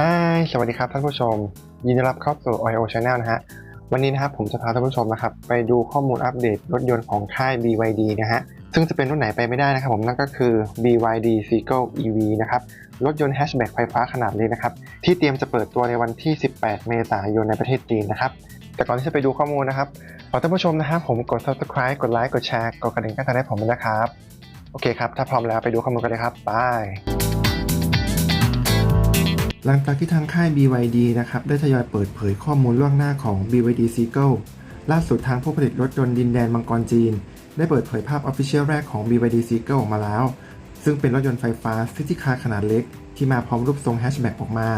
ฮายสวัสดีครับท่านผู้ชม ยินดีต้อนรับเข้าสู่ OIO Channel นะฮะ วันนี้นะครับผมจะพาท่านผู้ชมนะครับ ไปดูข้อมูลอัปเดตรถยนต์ของค่าย BYD นะฮะ ซึ่งจะเป็นรุ่นไหนไปไม่ได้นะครับผมนั่นก็คือ BYD Seagull EV นะครับ รถยนต์แฮชแบ็กไฟฟ้าขนาดเล็กนะครับ ที่เตรียมจะเปิดตัวในวันที่ 18 เมษายนในประเทศจีนนะครับ แต่ก่อนที่จะไปดูข้อมูลนะครับขอท่านผู้ชมนะครับผมกด subscribe กดไลค์กดแชร์กดกระดิ่งแจ้งเตือนให้ผมด้วยนะครับโอเคครับถ้าพร้อมแล้วไปดูข้อมูลกันเลยครับไป หลังจากที่ทางค่าย BYD นะครับได้ทยอยเปิดเผยข้อมูลล่วงหน้าของ BYD Seagull ล่าสุดทางผู้ผลิตรถยนต์ดินแดนมังกรจีน ได้เปิดเผยภาพ Official แรกของ BYD Seagull ออกมาแล้ว ซึ่งเป็นรถยนต์ไฟฟ้าซิตี้คาร์ขนาดเล็ก ที่มาพร้อมรูปทรงแฮชแบ็กออกมา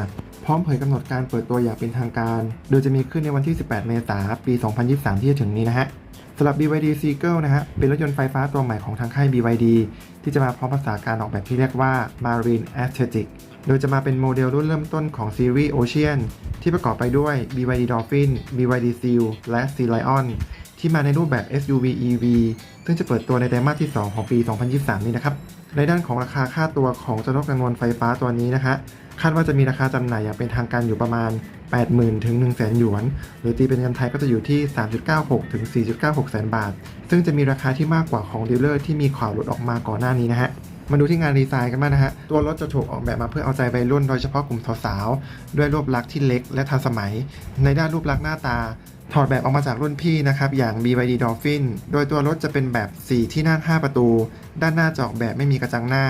พร้อมเผยกำหนดการเปิดตัวอย่างเป็นทางการ โดยจะมีขึ้นในวันที่ 18 เมษายนปี 2023 ที่จะถึงนี้นะฮะ สำหรับ BYD Seagull นะฮะ เป็นรถยนต์ไฟฟ้าตัวใหม่ของทางค่าย BYD ที่จะมาพร้อมภาษาการออกแบบที่เรียกว่า Marine Aesthetic โดยจะมาเป็นโมเดลรุ่นเริ่มต้นของซีรีส์ Ocean ที่ประกอบไปด้วย BYD Dolphin BYD Seal และ Sea Lion ที่มาในรูปแบบ SUV EV ซึ่งจะเปิดตัวในไตรมาสที่ 2 ของปี 2023 นี้นะครับ ในด้านของราคาค่าตัวของเจ้ารถกำนวนไฟฟ้าตัวนี้นะฮะ คาดว่าจะมีราคาจำหน่ายอย่างเป็นทางการอยู่ประมาณ 80,000 ถึง 100,000 หยวน หรือตีเป็นเงินไทยก็จะอยู่ที่ 3.96 ถึง 4.96 แสนบาท ซึ่งจะมีราคาที่มากกว่าของดีลเลอร์ที่มีข่าวหลุดออกมาก่อนหน้านี้นะฮะมาดูที่งานดีไซน์กันบ้างนะฮะ ตัวรถจะถูกออกแบบมาเพื่อเอาใจวัยรุ่นโดยเฉพาะกลุ่มสาวๆ ด้วยรูปลักษณ์ที่เล็กและทันสมัย ในด้านรูปลักษณ์หน้าตา ถอดแบบออกมาจากรุ่นพี่นะครับ อย่าง BYD Dolphin โดยตัวรถจะเป็นแบบ 4 ที่นั่ง 5 ประตู ด้านหน้าจะออกแบบไม่มีกระจังหน้า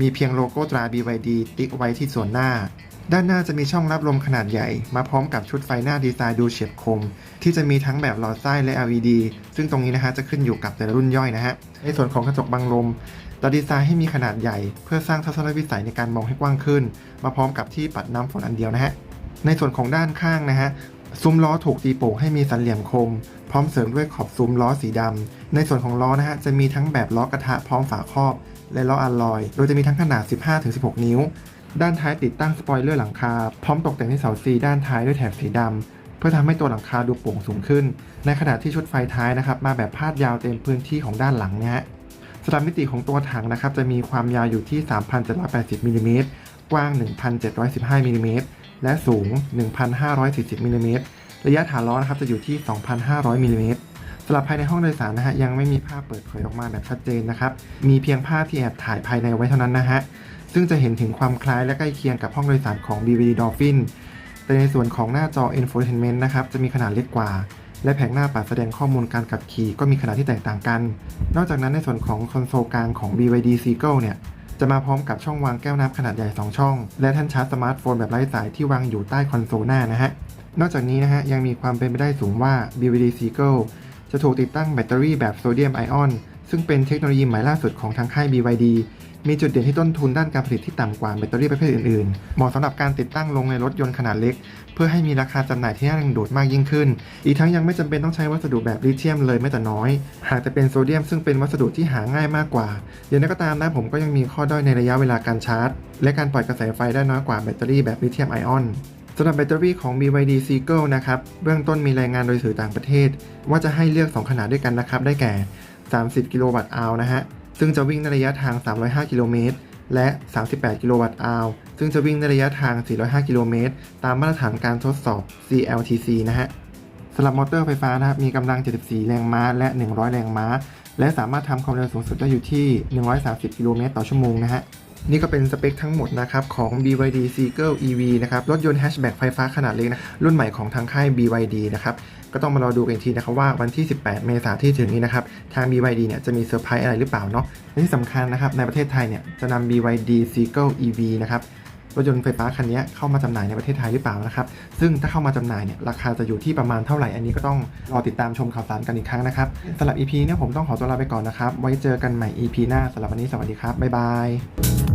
มีเพียงโลโก้ตรา BYD ติ๊กไว้ที่ส่วนหน้า ด้านหน้าจะมีช่องรับลมขนาดใหญ่ มาพร้อมกับชุดไฟหน้าดีไซน์ดูเฉียบคม ที่จะมีทั้งแบบหลอดไส้และ LED ซึ่งตรงนี้นะฮะจะขึ้นอยู่กับแต่ละรุ่นย่อยนะฮะ ในส่วนของกระจกบังลมเราดีไซน์ให้มีขนาดใหญ่ เพื่อสร้างทัศนวิสัยในการมองให้กว้างขึ้น มาพร้อมกับที่ปัดน้ำฝนอันเดียวนะฮะในส่วนของด้านข้างนะฮะ ซุ้มล้อถูกตีโป่งให้มีสันเหลี่ยมคม พร้อมเสริมด้วยขอบซุ้มล้อสีดำในส่วนของล้อนะฮะจะมีทั้งแบบล้อกระทะพร้อมฝาครอบ และล้ออะลลอย โดยจะมีทั้งขนาด 15-16 นิ้ว ด้านท้ายติดตั้งสปอยเลอร์หลังคา พร้อมตกแต่งที่เสาซีด้านท้ายด้วยแถบสีดำเพื่อทำให้ตัวหลังคาดูโปร่งสูงขึ้น ในขณะที่ชุดไฟท้ายนะครับมาแบบพาดยาวเต็มพื้นที่ของด้านหลังเนี่ยฮะสำหรับมิติของตัวถังนะครับจะมีความยาวอยู่ที่ 3,780มิลลิเมตรกว้าง 1,715มิลลิเมตร และสูง 1,540มิลลิเมตรระยะฐานล้อนะครับจะอยู่ที่ 2,500มิลลิเมตรสำหรับภายในห้องโดยสารนะฮะยังไม่มีภาพเปิดเผยออกมาแบบชัดเจนนะครับ มีเพียงภาพที่แอบถ่ายภายในไว้เท่านั้นนะฮะ ซึ่งจะเห็นถึงความคล้ายและใกล้เคียงกับห้องโดยสารของ BVD Dolphin แต่ในส่วนของหน้าจอ Infotainment นะครับจะมีขนาดเล็กกว่า และแผงหน้าปัดแสดงข้อมูลการขับขี่ก็มีขนาดที่แตกต่างกัน นอกจากนั้นในส่วนของคอนโซลกลางของ BYD Seagull เนี่ย จะมาพร้อมกับช่องวางแก้วน้ำขนาดใหญ่ 2 ช่อง และท่นชาร์จสมาร์ทโฟนแบบไร้สายที่วางอยู่ใต้คอนโซลหน้านะฮะ นอกจากนี้นะฮะยังมีความเป็นไปได้สูงว่า BYD Seagull จะถูกติดตั้งแบตเตอรี่แบบโซเดียมไอออนซึ่งเป็นเทคโนโลยีใหม่ล่าสุดของทางค่าย BYD มีจุดเด่นที่ต้นทุนด้านการผลิตที่ต่ำกว่าแบตเตอรี่ประเภทอื่นๆ เหมาะสำหรับการติดตั้งลงในรถยนต์ขนาดเล็ก เพื่อให้มีราคาจำหน่ายที่น่าดึงดูดมากยิ่งขึ้น อีกทั้งยังไม่จำเป็นต้องใช้วัสดุแบบลิเธียมเลยแม้แต่น้อย หากแต่เป็นโซเดียมซึ่งเป็นวัสดุที่หาง่ายมากกว่า อย่างไรก็ตามนะผมก็ยังมีข้อด้อยในระยะเวลาการชาร์จ และการปล่อยกระแสไฟได้น้อยกว่าแบตเตอรี่แบบลิเธียมไอออนสำหรับแบตเตอรี่ของ BYD Seagull นะครับ เบื้องต้นมีรายงานโดยสื่อต่างประเทศ ว่าจะให้เลือก 2 ขนาดด้วยกันนะครับ ได้แก่ 30 กิโลวัตต์อาวนะฮะ ซึ่งจะวิ่งในระยะทาง 305 กิโลเมตร และ 38 กิโลวัตต์อาวซึ่งจะวิ่งในระยะทาง 405 กิโลเมตร ตามมาตรฐานการทดสอบ CLTC นะฮะสำหรับมอเตอร์ไฟฟ้านะครับ มีกำลัง 74 แรงม้า และ 100 แรงม้า และสามารถทำความเร็วสูงสุดได้อยู่ที่ 130 กิโลเมตรต่อชั่วโมงนะฮะ นี่ก็เป็นสเปคทั้งหมดนะครับของ BYD Seagull EV นะครับรถยนต์แฮชแบ็กไฟฟ้าขนาดเล็กนะรุ่นใหม่ของทางค่าย BYD นะครับก็ต้องมารอดูกันอีกทีนะครับว่าวันที่ 18 เมษายนที่ถึงนี้นะครับทาง BYD เนี่ยจะมีเซอร์ไพรส์อะไรหรือเปล่าเนาะและที่สำคัญนะครับในประเทศไทยเนี่ยจะนำ BYD Seagull EV นะครับรถยนต์ไฟฟ้าคันนี้เข้ามาจำหน่ายในประเทศไทยหรือเปล่านะครับ ซึ่งถ้าเข้ามาจำหน่ายเนี่ยราคาจะอยู่ที่ประมาณเท่าไหร่ อันนี้ก็ต้องรอติดตามชมข่าวสารกันอีกครั้งนะครับสำหรับ EP เนี่ยผมต้องขอตัวลาไปก่อนนะครับ ไว้เจอกันใหม่ EP หน้าสำหรับวันนี้สวัสดีครับ บ๊ายบาย